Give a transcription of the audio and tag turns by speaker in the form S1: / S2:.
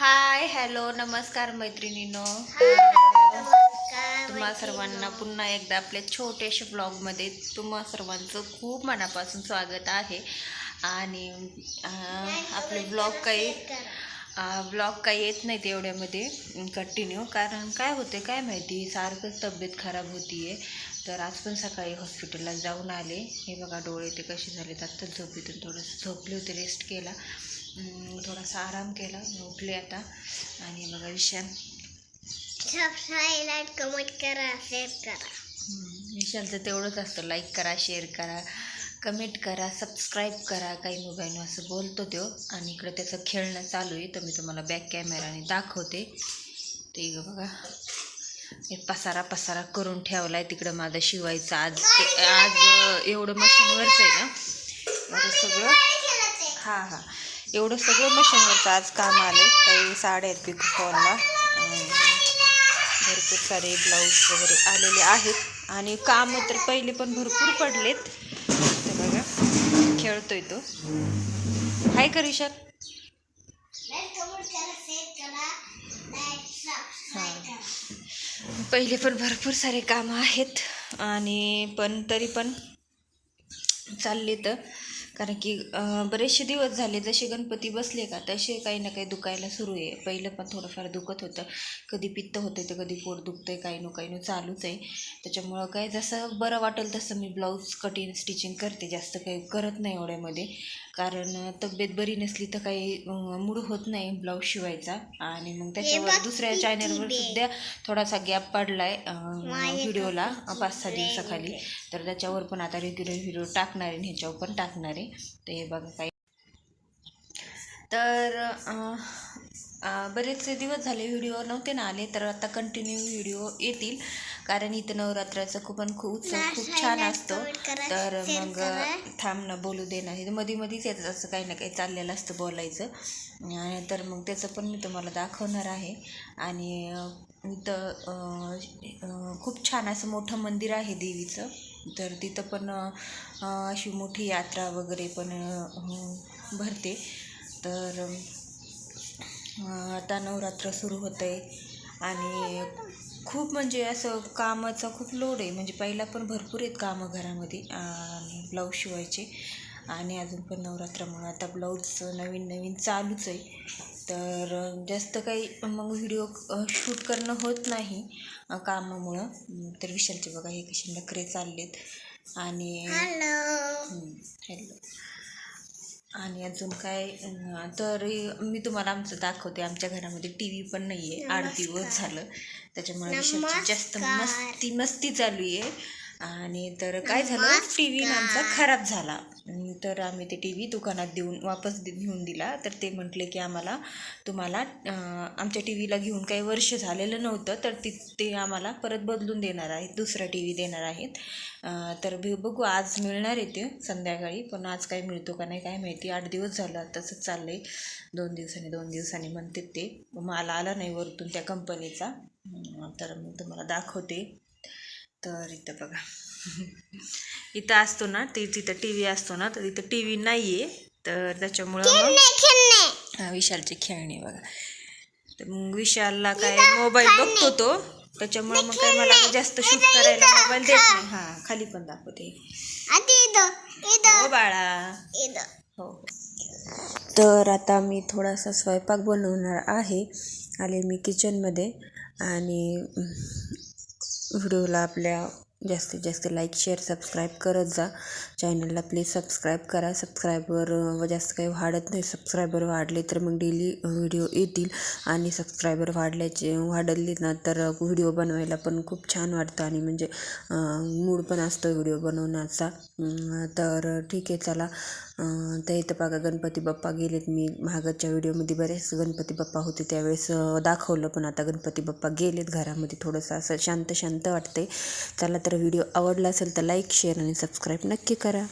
S1: Hi hello नमस्कार मैत्रिणीनो. तुम्हा सर्वांना पुन्हा एकदा आपल्या छोट्याशा ब्लॉगमध्ये तुम्हा सर्वांचं खूप मनापासून स्वागत आहे. आणि आपले ब्लॉग काही ब्लॉग काही येत नाहीत एवढ्यामध्ये कंटिन्यू कारण काय होते काय माहिती सारखंच तब्येत खराब होती आहे तर आज पण सकाळी हॉस्पिटलला जाऊन आले. हे बघा डोळे ते कसे झालेत. आत्ताच झोपेतून थोडंसं झोपले होते रेस्ट केला. थोडासा आराम केला. उठले आता. आणि बघा विशाल
S2: सबस्क्राईब लाईक कमेंट करा शेअर करा.
S1: हम्म, विशालचं तेवढंच असतं. लाईक करा शेअर करा कमेंट करा सबस्क्राईब करा. काही मोबाईलनं असं बोलतो तो. आणि इकडं त्याचं खेळणं चालू आहे. तर मी तुम्हाला बॅक कॅमेराने दाखवते. ते ग बघा. हे पसारा पसारा करून ठेवला आहे तिकडं माझा शिवायचं आज. ते- आज एवढं मशीनवरचं आहे ना. सगळं. हां हां. एवढं सगळं मशीनवरचं आज काम आलं काही साड्या आहेत पिको फॉलला. भरपूर सारे ब्लाऊज वगैरे आलेले आहेत. आणि काम तर पहिले पण भरपूर पडलेत. तर बघा खेळतोय तो. हाय का ऋषभ पहिले पण भरपूर सारे कामं आहेत. आणि पण तरी पण चालले तर कारण की बरेचसे दिवस झाले जसे गणपती बसले का तसे काही ना काही दुखायला सुरू आहे. पहिलं पण थोडंफार दुखत होतं. कधी पित्त होतं तर कधी पोट दुखतं आहे काही नो काही नो चालूच आहे. त्याच्यामुळं काय जसं बरं वाटेल तसं मी ब्लाऊज कटिंग स्टिचिंग करते. जास्त काही करत नाही एवढ्यामध्ये. कारण तब्येत बरी नसली तर काही मूड होत नाही ब्लाऊज शिवायचा. आणि मग त्याच्यावर दुसऱ्या चॅनलवर. सध्या थोडासा गॅप पडलाय
S2: माझ्या
S1: व्हिडिओला पाच सहा दिवसाखाली. तर त्याच्यावर पण आता रेग्युलर व्हिडिओ टाकणार आहे ह्याच्यावर पण टाकणार आहे. तर हे बघा काय तर बरेचसे दिवस झाले व्हिडिओ नव्हते ना आले तर आता कंटिन्यू व्हिडिओ येतील. कारण इथं नवरात्राचं खूप पण खूप उत्सव खूप छान असतो. तर मग थांबणं बोलू दे नाही मध्ये मध्येच येतं असं काही ना काही चाललेलं असतं बोलायचं. आणि तर मग त्याचं पण मी तुम्हाला दाखवणार आहे. आणि इथं खूप छान असं मोठं मंदिर आहे देवीचं. तर तिथं पण अशी मोठी यात्रा वगैरे पण भरते. तर आता नवरात्र सुरू होतं आहे आणि खूप म्हणजे असं कामाचा खूप लोड आहे. म्हणजे पहिला पण भरपूर आहेत कामं घरामध्ये ब्लाऊज शिवायचे. आणि अजून पण नवरात्रामुळे आता ब्लाऊज नवीन नवीन चालूच आहे. तर जास्त काही मग व्हिडिओ शूट करणं होत नाही कामामुळं. तर विशालचे बघा हे कसे नखरे चाललेत. आणि
S2: हॅलो
S1: हॅलो आणि अजून काय तर मी तुम्हाला आमचं दाखवते. आमच्या घरामध्ये टी व्ही पण नाही आहे आठ दिवस झालं. त्याच्यामुळे विशालची जास्त. मस्ती मस्ती चालू आहे. आणि तर काय झालं? टी व्ही आमचा खराब झाला. तर आम्ही ते टी व्ही दुकानात देऊन वापस घेऊन दिला. तर ते म्हटले की आम्हाला तुम्हाला आमच्या टी व्हीला घेऊन काही वर्ष झालेलं नव्हतं तर ती ते आम्हाला परत बदलून देणार आहेत दुसरा टी व्ही देणार आहेत. तर बघू आज मिळणार आहे ते संध्याकाळी पण आज काय मिळतो का नाही काय माहिती. आठ दिवस झालं तसंच चाललं आहे दोन दिवसांनी दोन दिवसांनी म्हणते ते. मला आला नाही वरतून त्या कंपनीचा. तर मी तुम्हाला दाखवते. तर इथं बघा. इथं असतो ना ते तिथं टी व्ही असतो ना तर तिथं टी व्ही नाही आहे तर त्याच्यामुळं मग हा विशालचे खेळणे बघा. तर मग विशालला काय मोबाईल बघतो तो. त्याच्यामुळं मग काय मला जास्त शूट करायला मोबाईल देत नाही. हा खाली पण दाखवते. हो बाळा.
S2: इथं.
S1: हो तर आता मी थोडासा स्वयंपाक बनवणार आहे. आले मी किचनमध्ये आणि व्हिडिओला आपल्या जास्तीत जास्त लाईक शेअर सबस्क्राईब करत जा. चॅनलला प्लीज सबस्क्राईब करा. सबस्क्रायबर व जास्त काही वाढत नाही. सबस्क्रायबर वाढले तर मग डेली व्हिडिओ येतील. आणि सबस्क्रायबर वाढल्याचे वाढले ना तर व्हिडिओ बनवायला पण खूप छान वाटतं. आणि म्हणजे मूड पण असतो व्हिडिओ बनवण्याचा. तर ठीक आहे चला. तर इथं बघा गणपती बाप्पा गेलेत. मी मागच्या व्हिडिओमध्ये बरेच गणपती बाप्पा होते. त्यावेळेस दाखवलं पण आता गणपती बाप्पा गेलेत घरामध्ये. थोडंसं असं शांत शांत वाटते चला तर व्हिडिओ आवडला असेल तर लाईक शेअर आणि सबस्क्राईब नक्की करा.